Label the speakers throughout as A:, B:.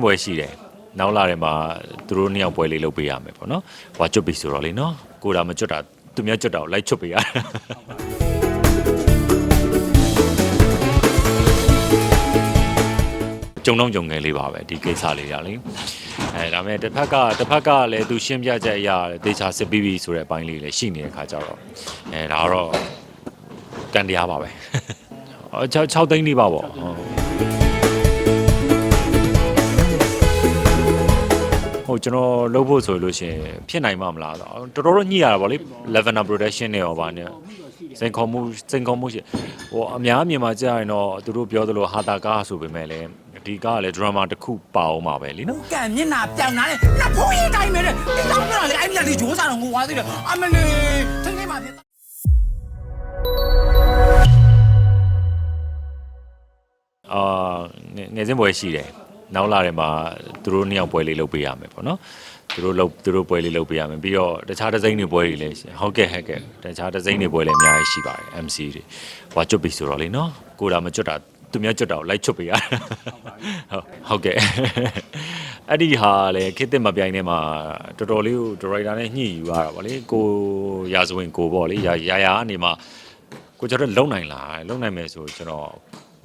A: စဉ်ပွဲရှိတယ်နောက်လာတယ်မှာသူတို့နှစ်ယောက်ပွဲလေးလုပ်ပေးရမယ်ပေါ့နော်ဟွာကျွတ်ပြီဆိုတော့လေနော်ကိုတာမကျွတ်တာသူများကျွတ်တာကိုလိုက်ချွတ်ပေးရတယ်ကြုံတော့ကြုံငယ်လေးပါပဲဒီကိစ္စလေးရလေအဲဒါပေမဲ့တစ်ဖက်ကတစ်ဖက်ကလည်းသူရှင်းပြချက်အရာဒေချာစစ်ပြီးပြီဆိုတဲ့အပိုင်းလေးလည်းရှိနေတဲ့ခါကြတော့အဲဒါတော့ကန်တရားပါပဲအော်6 6သိန်းလေးပါပေါ့ဟုတ် ဟုတ်ကျွန်တော်လုပ်ဖို့ဆိုလို့ရှိရင်ဖြစ်နိုင်မှာမလားတော့တော်တော်တော့ညှိရတာဗောလေ Lavender Production နဲ့ရောဗာနဲ့စိန်ခေါ်မှုစိန်ခေါ်မှုရှိဟိုအများအမြင်မှာကြာရင်တော့သူတို့ပြောသလိုဟာတာကားဆိုပေမဲ့လည်းဒီကားကလည်း drama တစ်ခုပါအောင်ပါပဲလीနော်
B: ကံမျက်နှာပြောင်လာတယ်နတ်ဖိုးရေးတိုင်းပဲတဲ့ဒီတော့ပြောတယ်အဲ့ဒီကလေးဂျိုးစားတော့ငိုသွားသေးတယ်အမလေးထိနေပါပြ
A: အာငယ်ငယ်စဉ်ပွဲရှိတယ် နောက်လာတယ်မှာသူတို့နှစ်ယောက်ပွဲလေးလုပ်ပေးရမယ်ပေါ့နော်သူတို့လုပ်သူတို့ပွဲလေးလုပ်ပေးရမယ်ပြီးတော့တခြားဒီဇိုင်းတွေပွဲတွေလည်းရှိဟုတ်ကဲ့ဟုတ်ကဲ့တခြားဒီဇိုင်းတွေပွဲလည်းအများကြီးရှိပါတယ် MC တွေဟွာကျွတ်ပြီဆိုတော့လေနော်ကိုတာမကျွတ်တာသူများကျွတ်တာကိုလိုက်ချွတ်ပေးရတယ်ဟုတ်ဟုတ်ကဲ့အဲ့ဒီဟာလည်းခေတ်သစ်မပြိုင်နေမှာတော်တော်လေးကိုဒရိုက်တာနဲ့ညှိယူရတာဗောလေကိုရာဇဝင်ကိုပေါ့လေရာရာရာအနေမှာကိုကျွန်တော်လုံနိုင်လားလုံနိုင်မယ်ဆိုကျွန်တော်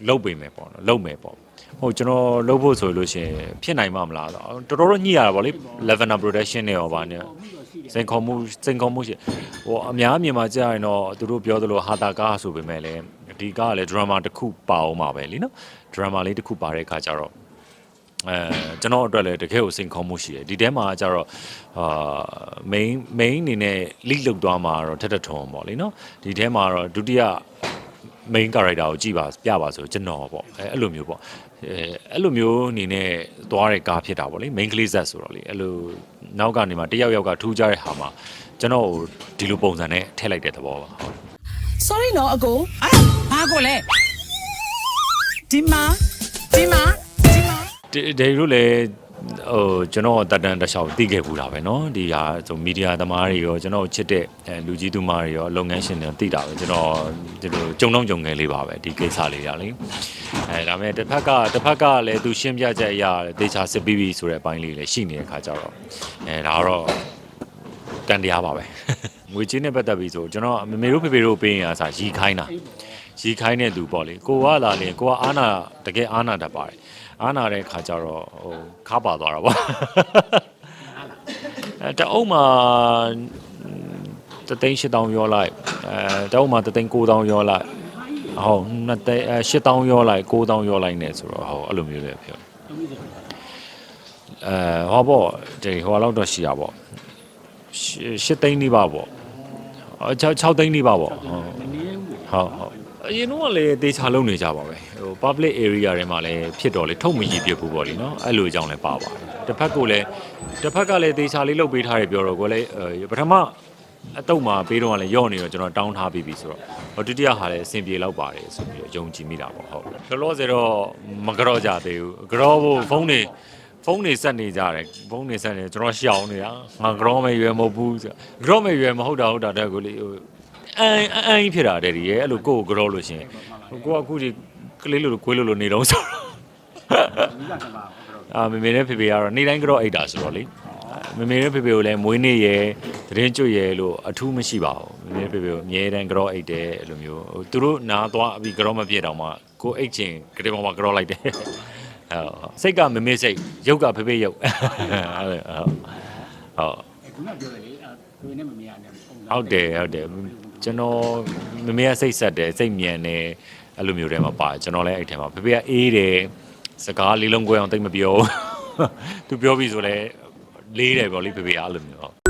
A: လုံပေးမယ်ပေါ့နော်လုံမယ်ပေါ့ဟုတ်ကျွန်တော်လုံဖို့ဆိုလို့ရှိရင်ဖြစ်နိုင်မှာမလားတော့တော်တော်တော့ညှိရတာပေါ့လေ Lavender Production နဲ့ရောဗာနဲ့စိန်ခေါ်မှုစိန်ခေါ်မှုရှိဟိုအများအမြင်မှာကြာရင်တော့သူတို့ပြောသလိုဟာတာကားဆိုပေမဲ့လည်းဒီကားကလည်း drama တစ်ခုပါအောင်ပါပဲလीနော် drama လေးတစ်ခုပါတဲ့အခါကျတော့အဲကျွန်တော်အတွက်လည်းတကယ်ကိုစိန်ခေါ်မှုရှိတယ်ဒီထဲမှာကျတော့အာ main main အနေနဲ့ lead လုပ်သွားမှာတော့ထက်ထက်ထုံပေါ့လေနော်ဒီထဲမှာတော့ဒုတိယ main character ကိုကြည့်ပါပြပါဆိုကျွန်တော်ပေါ့အဲအဲ့လိုမျိုးပေါ့အဲအဲ့လိုမျိုးအနေနဲ့သွားတဲ့ကားဖြစ်တာပေါ့လေ main ကလေးဆက်ဆိုတော့လေအဲ့လိုနောက်ကနေမှတယောက်ယောက်ကထူးကြတဲ့ဟာမှာကျွန်တော်ကိုဒီလိုပုံစံနဲ့ထည့်လိုက်တဲ့သဘောပါဟုတ်
C: sorry နော်အကို
B: အဲ့ဘာကိုလဲ
C: ဒီမှာဒီမှာဒီမှာ
A: ဒီဒေတို့လည်း ဟိုကျွန်တော်တက်တန်းတစ်လျှောက်သိခဲ့ဘူးတာပဲเนาะဒီဟာဆိုမီဒီယာသမားတွေရောကျွန်တော်ချစ်တဲ့အဲလူကြီးသူမတွေရောလုပ်ငန်းရှင်တွေသိတာပဲကျွန်တော်ဒီလိုကြုံတော့ကြုံငယ်လေးပါပဲဒီကိစ္စလေးရလေအဲဒါပေမဲ့တစ်ဖက်ကတစ်ဖက်ကလည်းသူရှင်းပြချက်အရာဒေချာစစ်ပြီးပြီဆိုတဲ့အပိုင်းလေးလည်းရှိနေတဲ့ခါကြတော့အဲဒါတော့ကန်တရားပါပဲငွေချင်းနဲ့ပတ်သက်ပြီးဆိုကျွန်တော်မမေတို့ဖေဖေတို့ပေးရင်အစားရီခိုင်းတာ ရီခိုင်းတဲ့သူပေါ့လေကိုကလာရင်ကိုကအာနာတကယ်အာနာတတ်ပါတယ်အာနာတဲ့ခါကျတော့ဟိုခါပါသွားတာပေါ့အဲတအုပ်မှာတသိန်း8000ရောလိုက်အဲတအုပ်မှာတသိန်း9000ရောလိုက်ဟုတ်နှစ်သိန်းအဲ8000ရောလိုက်9000ရောလိုက်နေဆိုတော့ဟောအဲ့လိုမျိုးလေးပြောအဲဟောပေါ့ဒီဟိုလောက်တော့ရှိတာပေါ့ရှစ်သိန်းနေပါပေါ့6 6သိန်းနေပါပေါ့ဟုတ်ဟုတ်ဟုတ် အရင်တော့လည်းတေချာလုံးနေကြပါပဲဟို public area တွေမှာလည်းဖြစ်တော့လေထုတ်မရည်ပြဘူးပေါ့လေနော်အဲ့လိုအကြောင်းလည်းပါပါတယ်တစ်ဖက်ကလည်းတစ်ဖက်ကလည်းတေချာလေးလုတ်ပေးထားတယ်ပြောတော့ကိုလည်းပထမအတုံးမှာပေးတော့ကလည်းယော့နေတော့ကျွန်တော်တောင်းထားပြီးပြီဆိုတော့ဒုတိယဟာလည်းအဆင်ပြေလောက်ပါတယ်ဆိုပြီးတော့ယုံကြည်မိတာပေါ့ဟုတ်လောလောဆယ်တော့မကြော့ကြသေးဘူးကြော့ဖို့ဖုန်းနေဖုန်းတွေဆက်နေကြတယ်ဖုန်းတွေဆက်နေကျွန်တော်ရှောင်နေတာငါကြော့မရွယ်မဟုတ်ဘူးဆိုတော့ကြော့မရွယ်မဟုတ်တာဟုတ်တာတက်ကိုလေဟို အန်အန်ဖြစ်တာတဲ့ဒီရဲ့အဲ့လိုကိုယ့်ကိုကြော့လို့ရှင်ကိုကအခုဒီကလေးလိုလိုခွေးလိုလိုနေတော့ဆိုတော့အာမေမေနဲ့ဖေဖေကတော့နေ့တိုင်းကြော့အိတ်တာဆိုတော့လေမေမေနဲ့ဖေဖေကိုလည်းမွေးနေ့ရယ်သတင်းကျွတ်ရယ်လို့အထူးမရှိပါဘူးမေမေဖေဖေကိုအမြဲတမ်းကြော့အိတ်တယ်အဲ့လိုမျိုးသူတို့နားသွားပြီးကြော့မပြည့်တော့မှကိုအိတ်ချင်ကလေးပေါ်မှာကြော့လိုက်တယ်ဟုတ်စိတ်ကမမေ့စိတ်ရုပ်ကဖေဖေရုပ်ဟုတ်ဟုတ်
D: ခုနပြောတယ်လေအဲသူနဲ့မမေရနဲ့ပုံစံ
A: ဟုတ်တယ်ဟုတ်တယ် ကျွန်တော်မမေကစိတ်ဆက်တယ်စိတ်မြန်တယ်အဲ့လိုမျိုးတွေမှာပါတယ်ကျွန်တော်လည်းအဲ့ထဲမှာဖေဖေကအေးတယ်စကားလေးလုံးကွဲအောင်တိတ်မပြောသူပြောပြီဆိုလဲလေးတယ်ပေါ့လေဖေဖေကအဲ့လိုမျိုးဟုတ်